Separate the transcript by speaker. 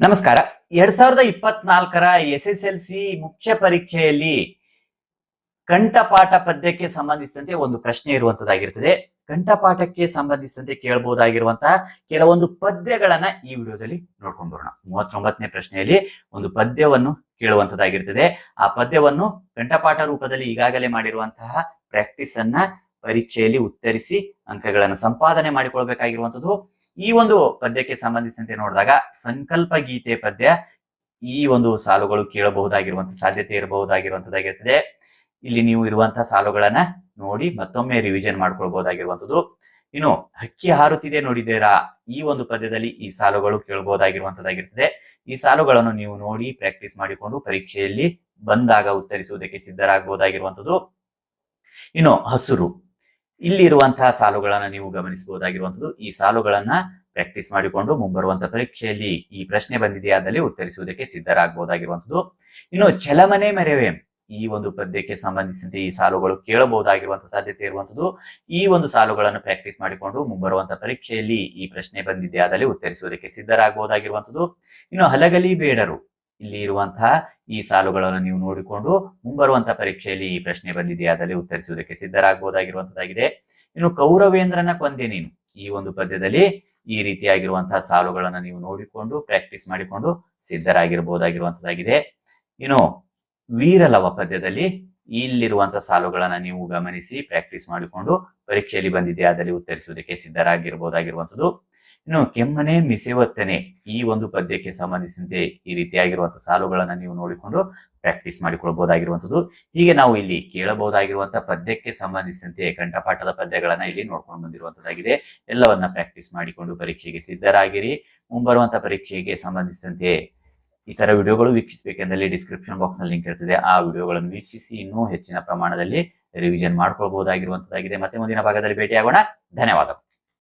Speaker 1: ನಮಸ್ಕಾರ. ಎರಡ್ ಸಾವಿರದ ಇಪ್ಪತ್ನಾಲ್ಕರ ಎಸ್ ಎಸ್ ಎಲ್ ಸಿ ಮುಖ್ಯ ಪರೀಕ್ಷೆಯಲ್ಲಿ ಕಂಠಪಾಠ ಪದ್ಯಕ್ಕೆ ಸಂಬಂಧಿಸಿದಂತೆ ಒಂದು ಪ್ರಶ್ನೆ ಇರುವಂತದ್ದಾಗಿರ್ತದೆ. ಕಂಠಪಾಠಕ್ಕೆ ಸಂಬಂಧಿಸಿದಂತೆ ಕೇಳಬಹುದಾಗಿರುವಂತಹ ಕೆಲವೊಂದು ಪದ್ಯಗಳನ್ನ ಈ ವಿಡಿಯೋದಲ್ಲಿ ನೋಡ್ಕೊಂಡು ಬರೋಣ ಮೂವತ್ತೊಂಬತ್ತನೇ ಪ್ರಶ್ನೆಯಲ್ಲಿ ಒಂದು ಪದ್ಯವನ್ನು ಕೇಳುವಂತದ್ದಾಗಿರ್ತದೆ. ಆ ಪದ್ಯವನ್ನು ಕಂಠಪಾಠ ರೂಪದಲ್ಲಿ ಈಗಾಗಲೇ ಮಾಡಿರುವಂತಹ ಪ್ರಾಕ್ಟೀಸ್ ಅನ್ನ ಪರೀಕ್ಷೆಯಲ್ಲಿ ಉತ್ತರಿಸಿ ಅಂಕಗಳನ್ನು ಸಂಪಾದನೆ ಮಾಡಿಕೊಳ್ಬೇಕಾಗಿರುವಂತದ್ದು ಈ ಒಂದು ಪದ್ಯಕ್ಕೆ ಸಂಬಂಧಿಸಿದಂತೆ ನೋಡಿದಾಗ ಸಂಕಲ್ಪ ಗೀತೆ ಪದ್ಯ ಈ ಒಂದು ಸಾಲುಗಳು ಕೇಳಬಹುದಾಗಿರುವಂತಹ ಸಾಧ್ಯತೆ ಇರಬಹುದಾಗಿರುವಂತದ್ದಾಗಿರ್ತದೆ ಇಲ್ಲಿ ನೀವು ಇರುವಂತಹ ಸಾಲುಗಳನ್ನ ನೋಡಿ ಮತ್ತೊಮ್ಮೆ ರಿವಿಷನ್ ಮಾಡ್ಕೊಳ್ಬಹುದಾಗಿರುವಂಥದ್ದು. ಇನ್ನು ಹಕ್ಕಿ ಹಾರುತ್ತಿದೆ ನೋಡಿದ್ದೀರಾ? ಈ ಒಂದು ಪದ್ಯದಲ್ಲಿ ಈ ಸಾಲುಗಳು ಕೇಳಬಹುದಾಗಿರುವಂತದ್ದಾಗಿರ್ತದೆ ಈ ಸಾಲುಗಳನ್ನು ನೀವು ನೋಡಿ ಪ್ರಾಕ್ಟೀಸ್ ಮಾಡಿಕೊಂಡು ಪರೀಕ್ಷೆಯಲ್ಲಿ ಬಂದಾಗ ಉತ್ತರಿಸುವುದಕ್ಕೆ ಸಿದ್ಧರಾಗಬಹುದಾಗಿರುವಂತದ್ದು ಇನ್ನು ಹಸುರು. ಇಲ್ಲಿರುವಂತಹ ಸಾಲುಗಳನ್ನು ನೀವು ಗಮನಿಸಬಹುದಾಗಿರುವಂಥದ್ದು. ಈ ಸಾಲುಗಳನ್ನ ಪ್ರಾಕ್ಟೀಸ್ ಮಾಡಿಕೊಂಡು ಮುಂಬರುವಂತಹ ಪರೀಕ್ಷೆಯಲ್ಲಿ ಈ ಪ್ರಶ್ನೆ ಬಂದಿದೆಯಾದಲ್ಲಿ ಉತ್ತರಿಸುವುದಕ್ಕೆ ಸಿದ್ಧರಾಗಬಹುದಾಗಿರುವಂಥದ್ದು. ಇನ್ನು ಚಲಮನೆ ಮೆರವೆ, ಈ ಒಂದು ಪದ್ಯಕ್ಕೆ ಸಂಬಂಧಿಸಿದಂತೆ ಈ ಸಾಲುಗಳು ಕೇಳಬಹುದಾಗಿರುವಂತಹ ಸಾಧ್ಯತೆ ಇರುವಂತದ್ದು ಈ ಒಂದು ಸಾಲುಗಳನ್ನು ಪ್ರಾಕ್ಟೀಸ್ ಮಾಡಿಕೊಂಡು ಮುಂಬರುವಂತಹ ಪರೀಕ್ಷೆಯಲ್ಲಿ ಈ ಪ್ರಶ್ನೆ ಬಂದಿದೆಯಾದಲ್ಲಿ ಉತ್ತರಿಸುವುದಕ್ಕೆ ಸಿದ್ಧರಾಗಬಹುದಾಗಿರುವಂತದ್ದು ಇನ್ನು ಹಲಗಲಿ ಬೇಡರು ಇಲ್ಲಿ ಇರುವಂತಹ ಈ ಸಾಲುಗಳನ್ನು ನೀವು ನೋಡಿಕೊಂಡು ಮುಂಬರುವಂತಹ ಪರೀಕ್ಷೆಯಲ್ಲಿ ಈ ಪ್ರಶ್ನೆ ಬಂದಿದೆಯಾದಲ್ಲಿ ಉತ್ತರಿಸುವುದಕ್ಕೆ ಸಿದ್ಧರಾಗಬಹುದಾಗಿರುವಂತದ್ದಾಗಿದೆ. ಇನ್ನು ಕೌರವೇಂದ್ರನ ಕೊಂದೆ ನೀನು. ಈ ಒಂದು ಪದ್ಯದಲ್ಲಿ ಈ ರೀತಿಯಾಗಿರುವಂತಹ ಸಾಲುಗಳನ್ನು ನೀವು ನೋಡಿಕೊಂಡು ಪ್ರಾಕ್ಟೀಸ್ ಮಾಡಿಕೊಂಡು ಸಿದ್ಧರಾಗಿರಬಹುದಾಗಿರುವಂತದ್ದಾಗಿದೆ. ಇನ್ನು ವೀರಲವ ಪದ್ಯದಲ್ಲಿ ಇಲ್ಲಿರುವಂತಹ ಸಾಲುಗಳನ್ನು ನೀವು ಗಮನಿಸಿ ಪ್ರಾಕ್ಟೀಸ್ ಮಾಡಿಕೊಂಡು ಪರೀಕ್ಷೆಯಲ್ಲಿ ಬಂದಿದೆಯಾದಲ್ಲಿ ಉತ್ತರಿಸುವುದಕ್ಕೆ ಸಿದ್ಧರಾಗಿರಬಹುದಾಗಿರುವಂತದ್ದು ಇನ್ನು ಕೆಮ್ಮನೆ, ಮಿಸೆವತ್ತನೆ ಈ ಒಂದು ಪದ್ಯಕ್ಕೆ ಸಂಬಂಧಿಸಿದಂತೆ ಈ ರೀತಿಯಾಗಿರುವಂತಹ ಸಾಲುಗಳನ್ನ ನೀವು ನೋಡಿಕೊಂಡು ಪ್ರಾಕ್ಟೀಸ್ ಮಾಡಿಕೊಳ್ಬಹುದಾಗಿರುವಂಥದ್ದು ಹೀಗೆ ನಾವು ಇಲ್ಲಿ ಕೇಳಬಹುದಾಗಿರುವಂತಹ ಪದ್ಯಕ್ಕೆ ಸಂಬಂಧಿಸಿದಂತೆ ಕಂಠಪಾಠದ ಪದ್ಯಗಳನ್ನ ಇಲ್ಲಿ ನೋಡ್ಕೊಂಡು ಬಂದಿರುವಂತದ್ದಾಗಿದೆ ಎಲ್ಲವನ್ನ ಪ್ರಾಕ್ಟೀಸ್ ಮಾಡಿಕೊಂಡು ಪರೀಕ್ಷೆಗೆ ಸಿದ್ಧರಾಗಿರಿ. ಮುಂಬರುವಂತಹ ಪರೀಕ್ಷೆಗೆ ಸಂಬಂಧಿಸಿದಂತೆ ಇತರ ವಿಡಿಯೋಗಳು ವೀಕ್ಷಿಸಬೇಕೆಂದಲ್ಲಿ ಡಿಸ್ಕ್ರಿಪ್ಷನ್ ಬಾಕ್ಸ್ನಲ್ಲಿ ಲಿಂಕ್ ಇರ್ತದೆ. ಆ ವಿಡಿಯೋಗಳನ್ನು ವೀಕ್ಷಿಸಿ ಇನ್ನೂ ಹೆಚ್ಚಿನ ಪ್ರಮಾಣದಲ್ಲಿ ರಿವಿಷನ್ ಮಾಡ್ಕೊಳ್ಬಹುದಾಗಿರುವಂತದ್ದಾಗಿದೆ ಮತ್ತೆ ಮುಂದಿನ ಭಾಗದಲ್ಲಿ ಭೇಟಿಯಾಗೋಣ. ಧನ್ಯವಾದ